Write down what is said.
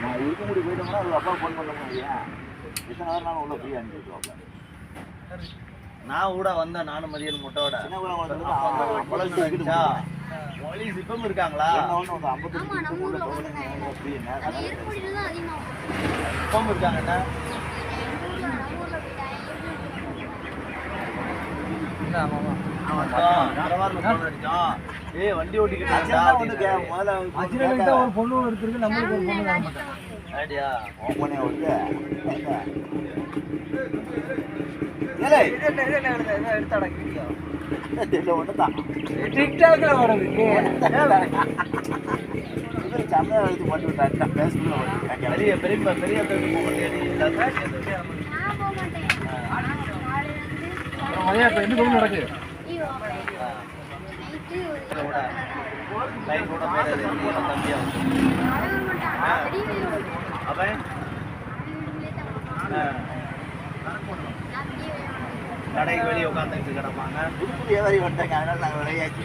நான் இருக்க முடி போயிட்டோம்னா அது அப்பா ஃபோன் பண்ணோம்னா ஏன் எத்தனை நேரம் நானும் உள்ள ஃப்ரீ அனுப்பிடுவாங்க நான் கூட வந்தேன் நானும் சின்ன குழந்தை போலீஸ் இப்பவும் இருக்காங்களா? ஒன்று வந்து வண்டி ஓட்டிக்கிட்டு ஒரு பொண்ணு ஒருத்தருக்கு நம்மளுக்கு ஒரு பொண்ணு ஐடியா உன் பொண்ணே ஒண்ணுதான் டிக்டாக்ல வரது சந்தை எடுத்து பண்ணி விட்டாங்க பேசுறது பெரிய பெரிய பெரிய பெரிய நான் இப்போ என்ன நடக்குது கடைக்கு வெளியே உட்காந்துட்டு கிடப்பாங்க வியாபாரி அதனால நாங்கள் விளையாச்சு